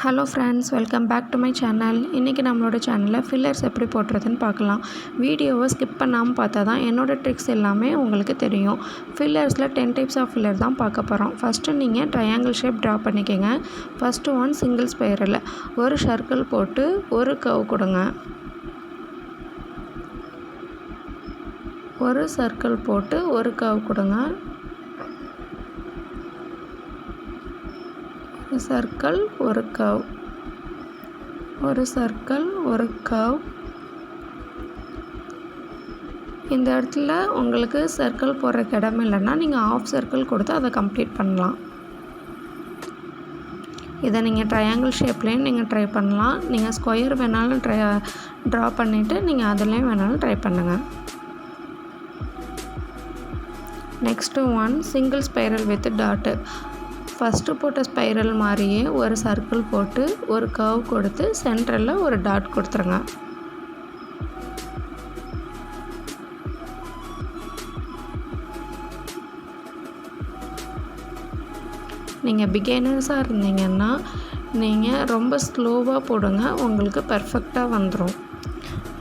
Hello friends welcome back to my channel இன்றைக்கி நம்மளோட சேனலில் ஃபில்லர்ஸ் எப்படி போடுறதுன்னு பார்க்கலாம். வீடியோவை ஸ்கிப் பண்ணாமல் பார்த்தா தான் என்னோடய ட்ரிக்ஸ் எல்லாமே உங்களுக்கு தெரியும். ஃபில்லர்ஸில் டென் டைப்ஸ் ஆஃப் ஃபில்லர் தான் பார்க்க போகிறோம் ஃபஸ்ட்டு நீங்கள் ட்ரையாங்கிள் ஷேப் ட்ரா பண்ணிக்கோங்க. ஃபஸ்ட்டு ஒன் சிங்கிள் ஸ்பைரல் ஒரு சர்க்கிள் போட்டு ஒரு கவ் கொடுங்க. ஒரு சர்க்கிள் போட்டு ஒரு கவ் கொடுங்க. ஒரு சர்க்கிள் ஒரு கவ். ஒரு சர்க்கிள் ஒரு கவ். இந்த இடத்துல உங்களுக்கு சர்க்கிள் போடுறக்கு இடம் இல்லைன்னா நீங்கள் ஆஃப் சர்க்கிள் கொடுத்து அதை கம்ப்ளீட் பண்ணலாம். இதை நீங்கள் ட்ரையாங்கிள் ஷேப்லேயும் நீங்கள் ட்ரை பண்ணலாம். நீங்கள் ஸ்கொயர் வேணாலும் ட்ரை ட்ரா பண்ணிவிட்டு நீங்கள் அதுலேயும் வேணாலும் ட்ரை பண்ணுங்கள் next one single spiral with dot first போட்ட ஸ்பைரல் மாதிரியே ஒரு சர்க்கிள் போட்டு ஒரு கர்வ் கொடுத்து சென்டரில் ஒரு டாட் கொடுத்துருங்க. நீங்கள் பிகேனர்ஸாக இருந்தீங்கன்னா நீங்கள் ரொம்ப ஸ்லோவாக போடுங்க உங்களுக்கு பர்ஃபெக்டாக வந்துடும்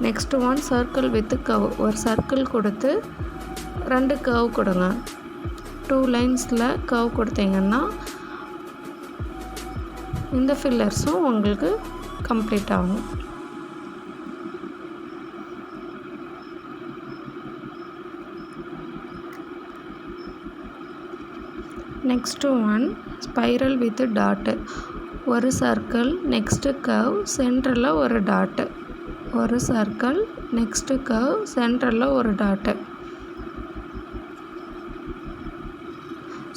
next one circle with curve ஒரு சர்க்கிள் கொடுத்து ரெண்டு கர்வ் கொடுங்க. டூ லைன்ஸில் கர்வ் கொடுத்தீங்கன்னா இந்த ஃபில்லர்ஸும் உங்களுக்கு கம்ப்ளீட் ஆகும். Next one spiral with dot ஒரு சர்க்கிள் நெக்ஸ்ட்டு கவ் சென்டரில் ஒரு டாட்டு ஒரு சர்க்கிள் நெக்ஸ்ட்டு கவ் சென்டரில் ஒரு டாட்டு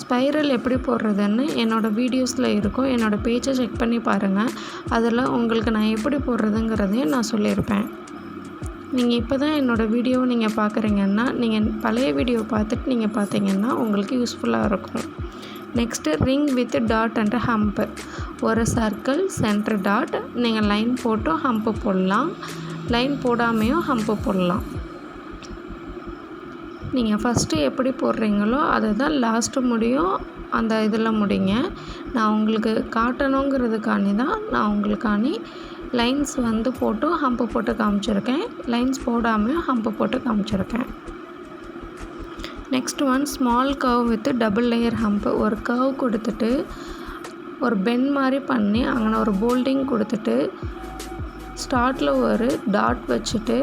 ஸ்பைரல் எப்படி போடுறதுன்னு என்னோடய வீடியோஸில் இருக்கும். என்னோடய பேஜை செக் பண்ணி பாருங்கள் அதில் உங்களுக்கு நான் எப்படி போடுறதுங்கிறதையும் நான் சொல்லியிருப்பேன். நீங்கள் இப்போ தான் என்னோடய வீடியோவை நீங்கள் பார்க்குறீங்கன்னா நீங்கள் பழைய வீடியோ பார்த்துட்டு நீங்கள் பார்த்தீங்கன்னா உங்களுக்கு யூஸ்ஃபுல்லாக இருக்கும். Next ring with dot and hump ஒரு சர்க்கிள் சென்டர் டாட் நீங்கள் லைன் போட்டும் ஹம்ப்பு போடலாம். லைன் போடாமையும் ஹம்ப்பு போடலாம். நீங்கள் ஃபஸ்ட்டு எப்படி போடுறீங்களோ அதை தான் லாஸ்ட்டு முடியும். அந்த இதில் முடிங்க. நான் உங்களுக்கு காட்டணுங்கிறதுக்காண்டி தான் நான் உங்களுக்காண்டி லைன்ஸ் வந்து போட்டு ஹம்பு போட்டு காமிச்சிருக்கேன். லைன்ஸ் போடாமல் ஹம்பு போட்டு காமிச்சிருக்கேன். Next one small curve with double layer hump ஒரு கர்வ் கொடுத்துட்டு ஒரு பென் மாதிரி பண்ணி அங்கே ஒரு போல்டிங் கொடுத்துட்டு ஸ்டார்ட்டில் ஒரு டாட் வச்சுட்டு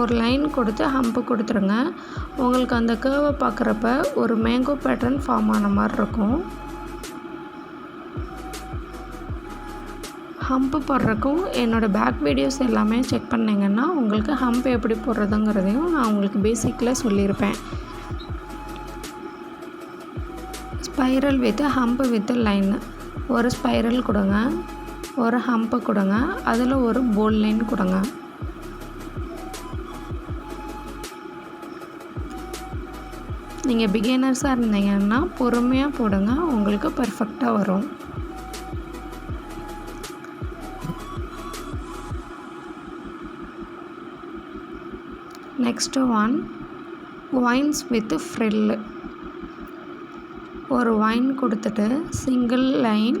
ஒரு லைன் கொடுத்து ஹம்ப் கொடுத்துருங்க. உங்களுக்கு அந்த கேர்வை பார்க்குறப்ப ஒரு மேங்கோ பேட்டர்ன் ஃபார்ம் ஆன மாதிரி இருக்கும். ஹம்ப்பு போடுறக்கும் என்னோடய பேக் வீடியோஸ் எல்லாமே செக் பண்ணிங்கன்னா உங்களுக்கு ஹம்ப் எப்படி போடுறதுங்கிறதையும் நான் உங்களுக்கு பேசிக்கில் சொல்லியிருப்பேன். Spiral with hump with line ஒரு ஸ்பைரல் கொடுங்க. ஒரு ஹம்ப்பு கொடுங்க. அதில் ஒரு போல் லைன் கொடுங்க. நீங்கள் பிகினர்ஸாக இருந்தீங்கன்னா பொறுமையாக போடுங்க. உங்களுக்கு பர்ஃபெக்டாக வரும். Next one vines with frill ஒரு ஒயின் கொடுத்துட்டு சிங்கிள் லைன்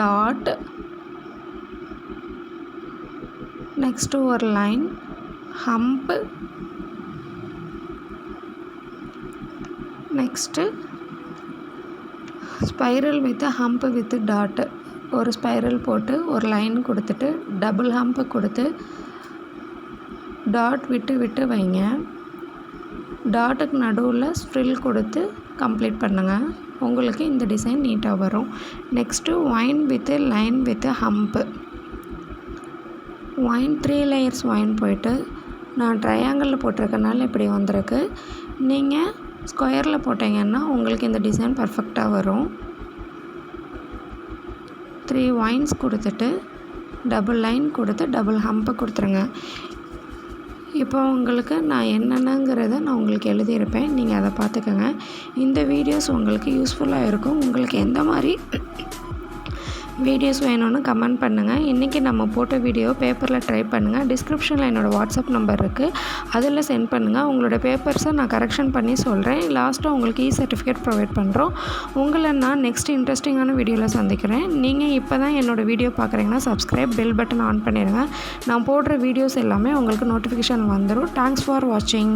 டாட் நெக்ஸ்ட்டு ஒரு line hump next spiral with hump with dot ஒரு ஸ்பைரல் போட்டு ஒரு லைன் கொடுத்துட்டு டபுள் ஹம்ப்பு கொடுத்து டாட் விட்டு விட்டு வைங்க. டாட்டுக்கு நடுவில் ஸ்ப்ரில் கொடுத்து கம்ப்ளீட் பண்ணுங்கள் உங்களுக்கு இந்த டிசைன் நீட்டாக வரும். Next vine with line with hump vine three layers vine போயிட்டு நான் ட்ரையாங்கிளில் போட்டிருக்கனால இப்படி வந்திருக்கு. நீங்கள் ஸ்கொயரில் போட்டிங்கன்னா உங்களுக்கு இந்த டிசைன் பர்ஃபெக்டாக வரும். த்ரீ ஒயின்ஸ் கொடுத்துட்டு டபுள் லைன் கொடுத்து டபுள் ஹம்பை கொடுத்துருங்க. இப்போ உங்களுக்கு நான் என்னென்னங்கிறத நான் உங்களுக்கு எழுதியிருப்பேன். நீங்கள் அதை பார்த்துக்கோங்க. இந்த வீடியோஸ் உங்களுக்கு யூஸ்ஃபுல்லாக இருக்கும். உங்களுக்கு எந்த மாதிரி வீடியோஸ் வேணும்னு கமெண்ட் பண்ணுங்கள் இன்றைக்கி நம்ம போட்ட வீடியோ பேப்பரில் ட்ரை பண்ணுங்கள் டிஸ்கிரிப்ஷனில் என்னோடய வாட்ஸ்அப் நம்பர் இருக்குது அதில் சென்ட் பண்ணுங்கள் உங்களோட பேப்பர்ஸை நான் கரெக்ஷன் பண்ணி சொல்கிறேன் லாஸ்ட்டாக உங்களுக்கு இ சர்டிஃபிகேட் ப்ரொவைட் பண்ணுறோம் உங்களை நான் நெக்ஸ்ட் இன்ட்ரெஸ்டிங்கான வீடியோவில் சந்திக்கிறேன். நீங்கள் இப்போ தான் என்னோடய வீடியோ பார்க்குறீங்கன்னா சப்ஸ்கிரைப் பெல் பட்டன் ஆன் பண்ணிடுங்க. நான் போடுற வீடியோஸ் எல்லாமே உங்களுக்கு நோட்டிஃபிகேஷன் வந்துடும் தேங்க்ஸ் ஃபார் வாட்சிங்